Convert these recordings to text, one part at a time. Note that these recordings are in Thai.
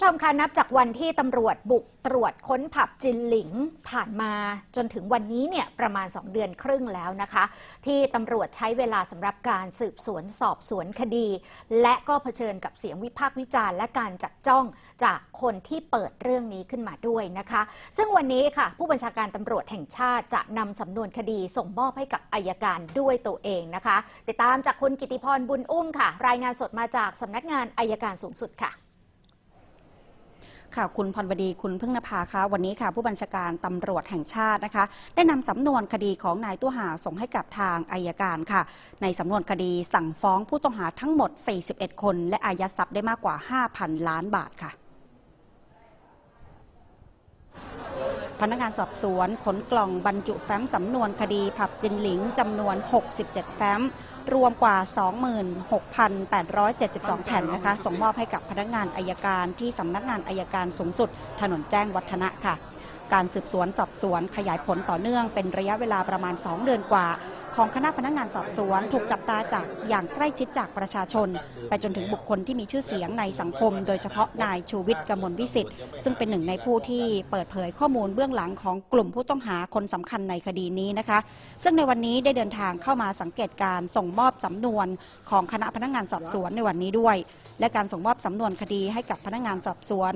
ผู้ชมคะนับจากวันที่ตำรวจบุกตรวจค้นผับจินหลิงผ่านมาจนถึงวันนี้เนี่ยประมาณ 2 เดือนครึ่งแล้วนะคะ ที่ตำรวจใช้เวลาสำหรับการสืบสวนสอบสวนคดี และก็เผชิญกับเสียงวิพากษ์วิจารณ์และการจับจ้องจากคนที่เปิดเรื่องนี้ขึ้นมาด้วยนะคะ ซึ่งวันนี้ค่ะ ผู้บัญชาการตำรวจแห่งชาติจะนำสำนวนคดีส่งมอบให้กับอายการด้วยตัวเองนะคะ ติดตามจากคุณกิติพรบุญอุ้มค่ะ รายงานสดมาจากสำนักงานอายการสูงสุดค่ะ ค่ะคุณพรบดีคุณพึ่งนภาคะวันนี้ค่ะ ผู้บัญชาการตำรวจแห่งชาตินะคะ ได้นำสำนวนคดีของนายตู้หาส่งให้กับทางอายการค่ะ ในสำนวนคดีสั่งฟ้องผู้ต้องหาทั้งหมด 41 คน และอายัดทรัพย์ได้มากกว่า 5,000 ล้านบาทค่ะ พนักงานสอบสวนขนกล่องบรรจุแฟ้มสำนวนคดีผับจินหลิงจำนวน 67 แฟ้ม รวมกว่า 26,872 แผ่นนะคะ ส่งมอบให้กับพนักงานอายการที่สำนักงานอายการสูงสุด ถนนแจ้งวัฒนะค่ะ การสืบสวนสอบสวนขยายผลต่อเนื่องเป็นระยะเวลาประมาณ 2 เดือนกว่า ของคณะพนักงานสอบสวน ถูกจับตาจากอย่างใกล้ชิดจากประชาชน ไปจนถึงบุคคลที่มีชื่อเสียงในสังคม โดยเฉพาะนายชูวิทย์กมลวิสิทธิ์ซึ่งเป็นหนึ่งในผู้ที่เปิดเผยข้อมูลเบื้องหลังของกลุ่มผู้ต้องหาคนสำคัญในคดีนี้นะคะ ซึ่งในวันนี้ได้เดินทางเข้ามาสังเกตการส่งมอบสำนวนของคณะพนักงานสอบสวนในวันนี้ด้วย และการส่งมอบสำนวนคดีให้กับพนักงานสอบสวน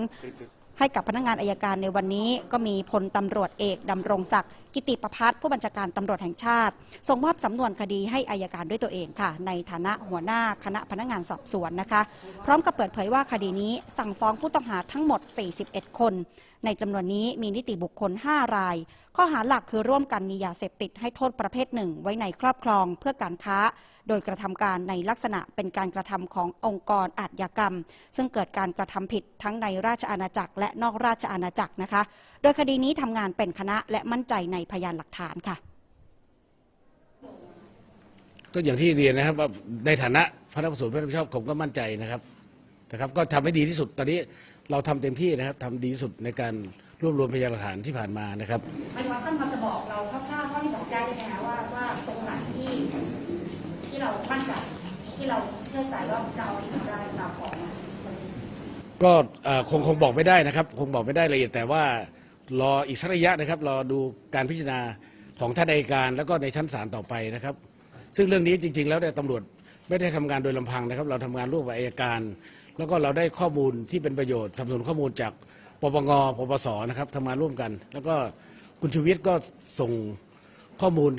ให้กับพนักงานอายการในวันนี้ก็มีพลตำรวจเอกดำรงศักดิ์ กิติประพัฒน์ผู้บัญชาการตำรวจแห่งชาติ ส่งมอบสำนวนคดีให้อายการด้วยตัวเองค่ะ ในฐานะหัวหน้าคณะพนักงานสอบสวนนะคะ พร้อมกับเปิดเผยว่าคดีนี้สั่งฟ้องผู้ต้องหาทั้งหมด 41 คน ในจำนวนนี้มีนิติบุคคล 5 ราย ข้อหาหลักคือร่วมกันมียาเสพติดให้โทษประเภทหนึ่ง ไว้ในครอบครองเพื่อการค้า โดยกระทำการในลักษณะเป็นการกระทำขององค์กรอาชญากรรม ซึ่งเกิดการกระทำผิดทั้งในราชอาณาจักร และนอกราชอาณาจักรนะคะ โดยคดีนี้ทำงานเป็นคณะและมั่นใจในพยานหลักฐานค่ะ ก็อย่างที่เรียนนะครับว่าในฐานะพระนักสวนพระรับผิดชอบผมก็มั่นใจนะครับนะครับ ก็ทำให้ดีที่สุดตอนนี้เราทำเต็มที่นะครับทำดีที่สุดในการรวบรวมพยานหลักฐานที่ผ่านมานะครับหมายถึงว่าท่านพอจะบอกเราคร่าวๆเท่าที่บอกได้ได้ไหมคะว่าว่าตรงไหนที่ที่เรามั่นใจที่เราเชื่อใจว่าจะเอาผิดได้ตามของมันก็เอ่อคงคงบอกไม่ได้นะครับ คงบอกไม่ได้ละเอียดแต่ว่า รออีกสักระยะนะครับรอดูการพิจารณาของท่านอัยการ แล้วก็ในชั้นศาลต่อไปนะครับ ซึ่งเรื่องนี้จริง ๆ แล้วเนี่ยตำรวจไม่ได้ทำงานโดยลำพังนะครับ เราทำงานร่วมกับอัยการ แล้วก็เราได้ข้อมูลที่เป็นประโยชน์สนับสนุนข้อมูลจากปปงปปสนะครับทำงานร่วมกัน แล้วก็คุณชูวิทย์ก็ส่งข้อมูล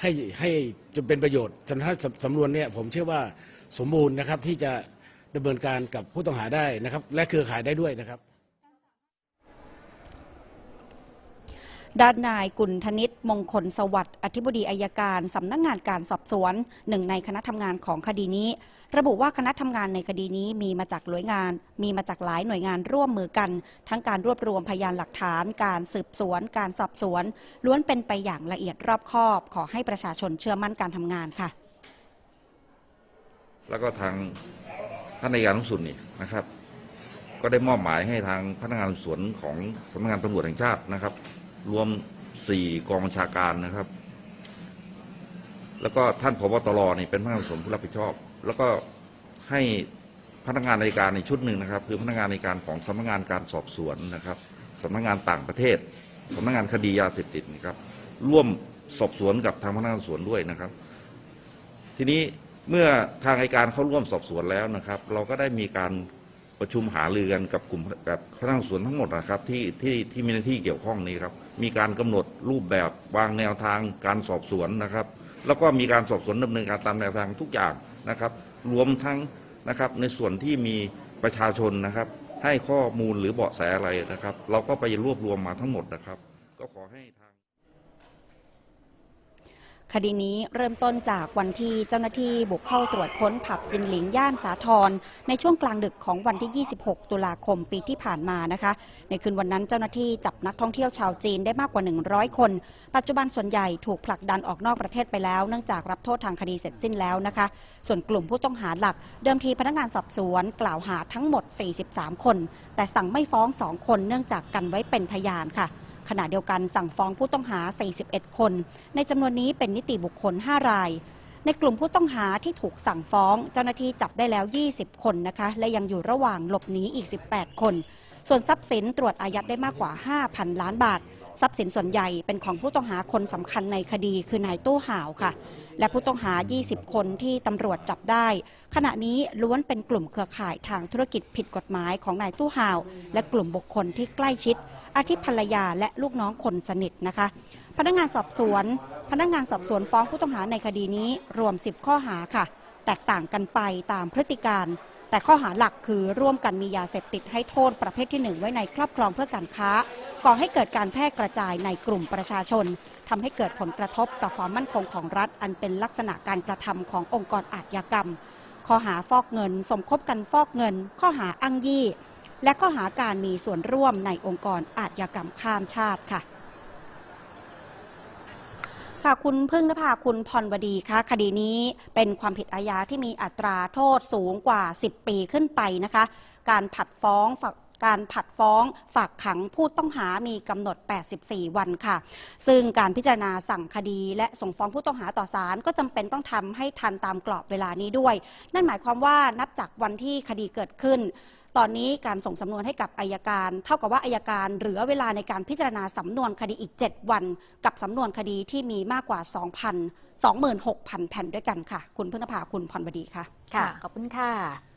ให้ให้จนเป็นประโยชน์จนถ้าสำนวนเนี่ยผมเชื่อว่าสมบูรณ์นะครับที่จะดำเนินการกับผู้ต้องหาได้นะครับ และเครือข่ายได้ด้วยนะครับ ด้านนายกุลธนิตมงคลสวัสดิ์อธิบดีอายการสำนักงงานการสอบสวนหนึ่งในคณะทำงานของคดีนี้ ระบุว่าคณะทำงานในคดีนี้มีมาจากหน่วยงาน มีมาจากหลายหน่วยงานร่วมมือกัน ทั้งการรวบรวมพยานหลักฐาน การสืบสวน การสอบสวน ล้วนเป็นไปอย่างละเอียดรอบคอบ ขอให้ประชาชนเชื่อมั่นการทำงานค่ะ แล้วก็ทางท่านนายการสูงสุดนี่นะครับ ก็ได้มอบหมายให้ทางพนักงานสอบสวนของสำนักงานตำรวจแห่งชาตินะครับ รวมสี่กองบัญชาการนะครับ แล้วก็ท่านผบตรนี่เป็นพนักงานสวนผู้รับผิดชอบ แล้วก็ให้พนักงานในการในชุดหนึ่งนะครับ คือพนักงานในการของสำนักงานการสอบสวนนะครับสำนักงานต่างประเทศสำนักงานคดียาเสพติดนะครับร่วมสอบสวนกับทางพนักงานสวนด้วยนะครับ ทีนี้เมื่อทางอัยการเข้าร่วมสอบสวนแล้วนะครับ เราก็ได้มีการ ประชุมหารือกันกับกลุ่มกับพนักงานสอบสวนทั้งหมดนะครับที่ที่ที่มีหน้าที่เกี่ยวข้องนี้ครับมีการกำหนดรูปแบบวางแนวทางการสอบสวนนะครับ แล้วก็มีการสอบสวนดำเนินการตามแนวทางทุกอย่างนะครับ รวมทั้งนะครับในส่วนที่มีประชาชนนะครับ ให้ข้อมูลหรือเบาะแสอะไรนะครับ เราก็ไปรวบรวมมาทั้งหมดนะครับ ก็ขอให้ทาง คดีนี้เริ่มต้นจากวันที่เจ้าหน้าที่บุกเข้าตรวจค้นผับจินหลิงย่านสาทรในช่วงกลางดึกของวันที่ 26 ตุลาคมปีที่ผ่านมานะคะ ในคืนวันนั้นเจ้าหน้าที่จับนักท่องเที่ยวชาวจีนได้มากกว่า 100 คน ปัจจุบันส่วนใหญ่ถูกผลักดันออกนอกประเทศไปแล้ว เนื่องจากรับโทษทางคดีเสร็จสิ้นแล้วนะคะ ส่วนกลุ่มผู้ต้องหาหลัก เดิมทีพนักงานสอบสวนกล่าวหาทั้งหมด 43 คน แต่สั่งไม่ฟ้อง 2 คน เนื่องจากกันไว้เป็นพยานค่ะ ขณะเดียวกันสั่งฟ้องผู้ต้องหา 41 คน ในจำนวนนี้เป็นนิติบุคคล 5 ราย ในกลุ่มผู้ต้องหาที่ถูกสั่งฟ้อง เจ้าหน้าที่จับได้แล้ว 20 คนนะคะ และยังอยู่ระหว่างหลบหนีอีก 18 คน ส่วนทรัพย์สินตรวจอายัดได้มากกว่า 5,000 ล้านบาททรัพย์สินส่วนใหญ่เป็นของผู้ต้องหาคนสำคัญในคดีคือนายตู้ห่าวค่ะ และผู้ต้องหา 20 คนที่ตำรวจจับได้ ขณะนี้ล้วนเป็นกลุ่มเครือข่ายทางธุรกิจผิดกฎหมายของนายตู้ห่าว และกลุ่มบุคคลที่ใกล้ชิด อาทิภรรยาและลูกน้องคนสนิทนะคะ พนักงานสอบสวน พนักงานสอบสวนฟ้องผู้ต้องหาในคดีนี้รวม 10 ข้อหาค่ะ แตกต่างกันไปตามพฤติการ แต่ข้อหาหลักคือร่วมกันมียาเสพติดให้โทษประเภทที่ 1 ไว้ในครอบครองเพื่อการค้า ก่อให้เกิดการแพร่กระจายในกลุ่มประชาชนทำให้เกิดผลกระทบต่อความมั่นคงของรัฐ อันเป็นลักษณะการกระทำขององค์กรอาชญากรรม ข้อหาฟอกเงิน สมคบกันฟอกเงิน ข้อหาอ้างยี่ และข้อหาการมีส่วนร่วมในองค์กรอาชญากรรมข้ามชาติค่ะค่ะคุณพึ่งนภาคุณพรวดีคะคดีนี้เป็นความผิดอาญาที่มีอัตราโทษสูงกว่า 10 ปีขึ้นไปนะคะ การผัดฟ้องฝากการผัดฟ้องฝากขังผู้ต้องหามีกำหนด 84 วันค่ะ ซึ่งการพิจารณาสั่งคดี และส่งฟ้องผู้ต้องหาต่อศาลก็จำเป็นต้องทำให้ทันตามกรอบเวลานี้ด้วย นั่นหมายความว่านับจากวันที่คดีเกิดขึ้น ตอนนี้การส่งสำนวนให้กับอายการ เท่ากับว่าอายการเหลือเวลาในการพิจารณาสำนวนคดีอีก 7 วัน กับสำนวนคดีที่มีมากกว่า 2,000 26,000 แผ่นด้วยกันค่ะ คุณพึ่งนภาคุณพรบดีค่ะ ค่ะ ขอบคุณค่ะ